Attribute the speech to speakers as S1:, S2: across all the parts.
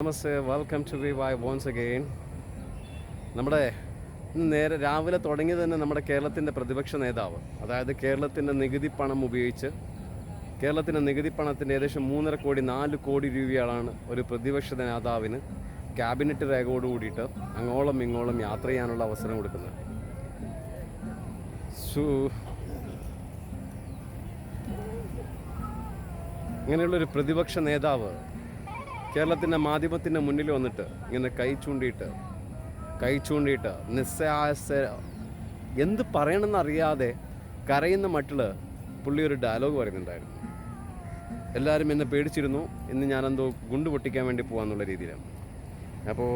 S1: Namaste welcome to V Y once again നമ്മുടെ നേരെ രാവിലെ തുടങ്ങിയത് തന്നെ നമ്മുടെ കേരളത്തിന്റെ പ്രതിപക്ഷ നേതാവ്. അതായത് കേരളത്തിന്റെ നികുതി പണം ഉപയോഗിച്ച് കേരളത്തിന്റെ നികുതി പണത്തിന്റെ ഏകദേശം മൂന്നര കോടി നാല് കോടി രൂപയാണ് ഒരു പ്രതിപക്ഷ നേതാവിന് ക്യാബിനറ്റ് രേഖയോട് കൂടിയിട്ട് അങ്ങോളം ഇങ്ങോളം യാത്ര ചെയ്യാനുള്ള അവസരം കൊടുക്കുന്നത്. സു ഇങ്ങനെയുള്ളൊരു പ്രതിപക്ഷ നേതാവ് കേരളത്തിന്റെ മാധ്യമത്തിന്റെ മുന്നിൽ വന്നിട്ട് ഇങ്ങനെ കൈ ചൂണ്ടിയിട്ട് കൈ ചൂണ്ടിയിട്ട് നിസ്സാസ എന്ത് പറയണമെന്ന് അറിയാതെ കരയുന്ന മട്ടിൽ പുള്ളി ഒരു ഡയലോഗ് പറയുന്നുണ്ടായിരുന്നു. എല്ലാവരും എന്നെ പേടിച്ചിരുന്നു. ഇന്ന് ഞാനെന്തോ ഗുണ്ട് പൊട്ടിക്കാൻ വേണ്ടി പോകാമെന്നുള്ള രീതിയിലാണ്. അപ്പോൾ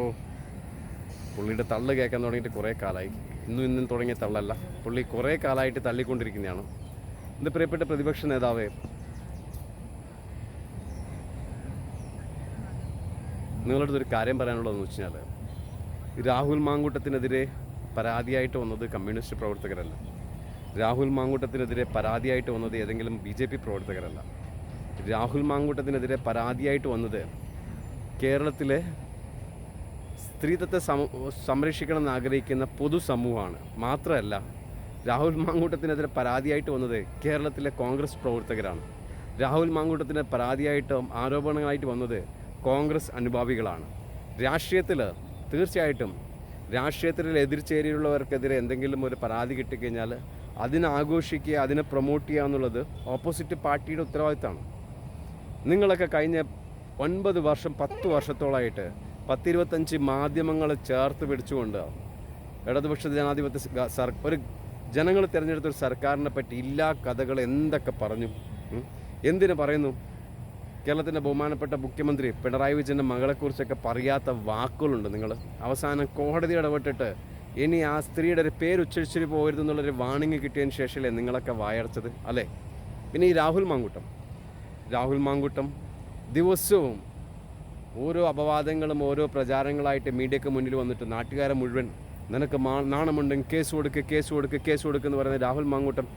S1: പുള്ളിയുടെ തള്ള് കേൾക്കാൻ തുടങ്ങിയിട്ട് കുറേ കാലമായി ഇന്നും ഇന്നും തുടങ്ങിയ തള്ളല്ല. പുള്ളി കുറേ കാലമായിട്ട് തള്ളിക്കൊണ്ടിരിക്കുന്നതാണ്. എന്റെ പ്രിയപ്പെട്ട പ്രതിപക്ഷ നേതാവേ നിങ്ങളുടെ അടുത്തൊരു കാര്യം പറയാനുള്ളതെന്ന് വെച്ച് കഴിഞ്ഞാൽ രാഹുൽ മാങ്കൂട്ടത്തിനെതിരെ പരാതിയായിട്ട് വന്നത് കമ്മ്യൂണിസ്റ്റ് പ്രവർത്തകരല്ല. രാഹുൽ മാങ്കൂട്ടത്തിനെതിരെ പരാതിയായിട്ട് വന്നത് ഏതെങ്കിലും ബി ജെ പി പ്രവർത്തകരല്ല. രാഹുൽ മാങ്കൂട്ടത്തിനെതിരെ പരാതിയായിട്ട് വന്നത് കേരളത്തിലെ സ്ത്രീത്വത്തെ സമ സംരക്ഷിക്കണമെന്ന് ആഗ്രഹിക്കുന്ന പൊതുസമൂഹമാണ് മാത്രമല്ല രാഹുൽ മാങ്കൂട്ടത്തിനെതിരെ പരാതിയായിട്ട് വന്നത് കേരളത്തിലെ കോൺഗ്രസ് പ്രവർത്തകരാണ്. രാഹുൽ മാങ്കൂട്ടത്തിന് പരാതിയായിട്ടും ആരോപണങ്ങളായിട്ട് വന്നത് കോൺഗ്രസ് അനുഭാവികളാണ്. രാഷ്ട്രീയത്തിൽ തീർച്ചയായിട്ടും രാഷ്ട്രീയത്തിൽ എതിർചേരിയുള്ളവർക്കെതിരെ എന്തെങ്കിലും ഒരു പരാതി കിട്ടിക്കഴിഞ്ഞാൽ അതിനെ ആഘോഷിക്കുക അതിനെ പ്രൊമോട്ട് ചെയ്യുക എന്നുള്ളത് ഓപ്പോസിറ്റ് പാർട്ടിയുടെ ഉത്തരവാദിത്തമാണ്. നിങ്ങളൊക്കെ കഴിഞ്ഞ ഒൻപത് വർഷം പത്ത് വർഷത്തോളമായിട്ട് പത്തിരുപത്തഞ്ച് മാധ്യമങ്ങളെ ചേർത്ത് പിടിച്ചുകൊണ്ട് ഇടതുപക്ഷ ജനാധിപത്യ സർ ഒരു ജനങ്ങൾ തിരഞ്ഞെടുത്ത ഒരു സർക്കാരിനെ പറ്റി ഇല്ലാ കഥകൾ എന്തൊക്കെ പറഞ്ഞു? എന്തിനു പറയുന്നു? കേരളത്തിന്റെ ബഹുമാനപ്പെട്ട മുഖ്യമന്ത്രി പിണറായി വിജയന്റെ മകളെക്കുറിച്ചൊക്കെ പറയാത്ത വാക്കുകളുണ്ട് നിങ്ങൾ. അവസാനം കോടതി ഇടപെട്ടിട്ട് ഇനി ആ സ്ത്രീയുടെ ഒരു പേര് ഉച്ചരിച്ചിട്ട് പോകരുതെന്നുള്ളൊരു വാണിംഗ് കിട്ടിയതിന് ശേഷമല്ലേ നിങ്ങളൊക്കെ വായടച്ചത് അല്ലേ? പിന്നെ ഈ രാഹുൽ മാങ്കൂട്ടം. രാഹുൽ മാങ്കൂട്ടം ദിവസവും ഓരോ അപവാദങ്ങളും ഓരോ പ്രചാരങ്ങളായിട്ട് മീഡിയക്ക് മുന്നിൽ വന്നിട്ട് നാട്ടുകാരെ മുഴുവൻ നിനക്ക് മാ നാണമുണ്ടെങ്കിൽ കേസ് കൊടുക്ക് കേസ് കൊടുക്ക് കേസ് കൊടുക്കുക എന്ന് പറയുന്ന രാഹുൽ മാങ്കൂട്ടം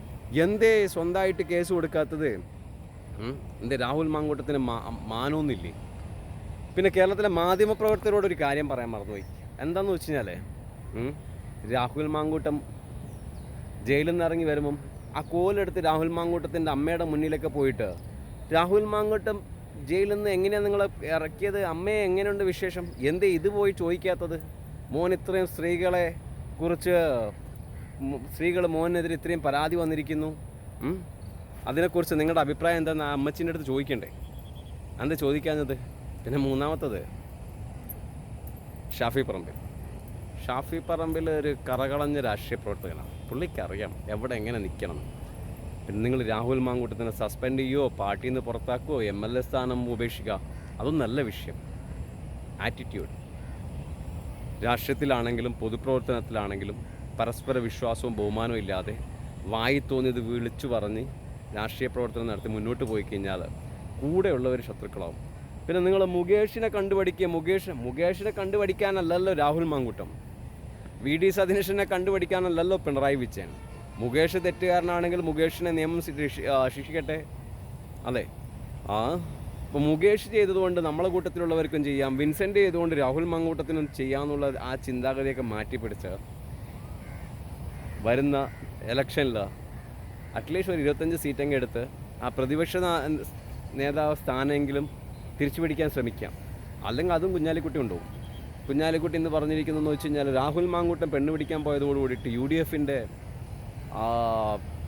S1: എന്തേ സ്വന്തമായിട്ട് കേസ് കൊടുക്കാത്തത്? എന്തേ രാഹുൽ മാങ്കൂട്ടത്തിന് മാനമൊന്നുമില്ലേ പിന്നെ കേരളത്തിലെ മാധ്യമപ്രവർത്തകരോട് ഒരു കാര്യം പറയാൻ മറന്നുപോയി. എന്താണെന്ന് വെച്ച് കഴിഞ്ഞാൽ രാഹുൽ മാങ്കൂട്ടം ജയിലിൽ നിന്ന് ഇറങ്ങി വരുമ്പം ആ കോലെടുത്ത് രാഹുൽ മാങ്കൂട്ടത്തിന്റെ അമ്മയുടെ മുന്നിലൊക്കെ പോയിട്ട് രാഹുൽ മാങ്കൂട്ടം ജയിലിൽ നിന്ന് എങ്ങനെയാണ് നിങ്ങൾ ഇറക്കിയത്? അമ്മയെ എങ്ങനെയുണ്ട് വിശേഷം? എന്തേ ഇത് പോയി ചോദിക്കാത്തത്? മോൻ ഇത്രയും സ്ത്രീകളെ കുറിച്ച് സ്ത്രീകൾ മോനെതിരെ ഇത്രയും പരാതി വന്നിരിക്കുന്നു? അതിനെക്കുറിച്ച് നിങ്ങളുടെ അഭിപ്രായം എന്താണെന്ന് ആ അമ്മച്ചിന്റെ അടുത്ത് ചോദിക്കണ്ടേ? എന്താ ചോദിക്കാഞ്ഞത്? പിന്നെ മൂന്നാമത്തത് ഷാഫി പറമ്പിൽ. ഷാഫി പറമ്പിൽ ഒരു കറകളഞ്ഞ രാഷ്ട്രീയ പ്രവർത്തകനാണ്. പുള്ളിക്കറിയാം എവിടെ എങ്ങനെ നിൽക്കണം. പിന്നെ നിങ്ങൾ രാഹുൽ മാങ്കൂട്ടത്തിനെ സസ്പെൻഡ് ചെയ്യുമോ പാർട്ടിയിൽ നിന്ന് പുറത്താക്കുമോ എം എൽ എ സ്ഥാനം ഉപേക്ഷിക്കുക അതൊന്നല്ല വിഷയം. ആറ്റിറ്റ്യൂഡ് രാഷ്ട്രീയത്തിലാണെങ്കിലും പൊതുപ്രവർത്തനത്തിലാണെങ്കിലും പരസ്പര വിശ്വാസവും ബഹുമാനവും ഇല്ലാതെ വായി തോന്നിയത് വിളിച്ചു പറഞ്ഞ് രാഷ്ട്രീയ പ്രവർത്തനം നടത്തി മുന്നോട്ട് പോയി കഴിഞ്ഞാൽ കൂടെയുള്ളവർ ശത്രുക്കളാവും. പിന്നെ നിങ്ങൾ മുകേഷിനെ കണ്ടുപഠിക്കുക. മുകേഷ് മുകേഷിനെ കണ്ടുപഠിക്കാനല്ലല്ലോ രാഹുൽ മാങ്കൂട്ടം. വി ഡി സതീശനെ കണ്ടുപഠിക്കാനല്ലല്ലോ പിണറായി വിജയൻ. മുകേഷ് തെറ്റുകാരനാണെങ്കിൽ മുകേഷിനെ നിയമം ശിക്ഷിക്കട്ടെ? അതെ ആ ഇപ്പോൾ മുകേഷ് ചെയ്തതുകൊണ്ട് നമ്മളെ കൂട്ടത്തിലുള്ളവർക്കും ചെയ്യാം. വിൻസെന്റ് ചെയ്തുകൊണ്ട് രാഹുൽ മാങ്കൂട്ടത്തിനും ചെയ്യാമെന്നുള്ള ആ ചിന്താഗതിയൊക്കെ മാറ്റിപ്പിടിച്ച് വരുന്ന ഇലക്ഷനിൽ അറ്റ്ലീസ്റ്റ് ഒരു ഇരുപത്തഞ്ച് സീറ്റെങ്കിലും എടുത്ത് ആ പ്രതിപക്ഷ നേതാവ് സ്ഥാനമെങ്കിലും തിരിച്ചു പിടിക്കാൻ ശ്രമിക്കാം. അല്ലെങ്കിൽ അതും കുഞ്ഞാലിക്കുട്ടി ഉണ്ടാവും കുഞ്ഞാലിക്കുട്ടി എന്ന് പറഞ്ഞിരിക്കുന്നതെന്ന് വെച്ച് കഴിഞ്ഞാൽ രാഹുൽ മാങ്കൂട്ടം പെണ്ണ് പിടിക്കാൻ പോയതോടുകൂടിയിട്ട് യു ഡി എഫിന്റെ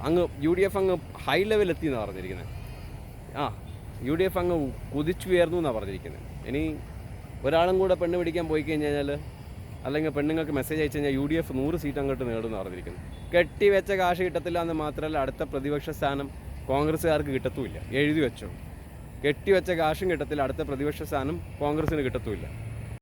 S1: അങ്ങ് യു ഡി എഫ് അങ്ങ് ഹൈ ലെവലെത്തി എന്നാണ് പറഞ്ഞിരിക്കുന്നത്. ആ യു ഡി എഫ് അങ്ങ് കുതിച്ചുയർന്നു എന്നാണ് പറഞ്ഞിരിക്കുന്നത്. ഇനി ഒരാളും കൂടെ പെണ്ണ് പിടിക്കാൻ പോയി കഴിഞ്ഞാൽ അല്ലെങ്കിൽ പെണ്ണുങ്ങൾക്ക് മെസ്സേജ് അയച്ചു കഴിഞ്ഞാൽ യു ഡി എഫ് നൂറ് സീറ്റ് അങ്ങോട്ട് നേടുമെന്ന് പറഞ്ഞിരിക്കുന്നു കെട്ടിവെച്ച കാശ് കിട്ടത്തില്ല എന്ന് മാത്രമല്ല അടുത്ത പ്രതിപക്ഷ സ്ഥാനം കോൺഗ്രസ്സുകാർക്ക് കിട്ടത്തുമില്ല. എഴുതി വെച്ചോ. കെട്ടിവെച്ച കാശും കിട്ടത്തില്ല അടുത്ത പ്രതിപക്ഷ സ്ഥാനം കോൺഗ്രസ്സിന് കിട്ടത്തുമില്ല.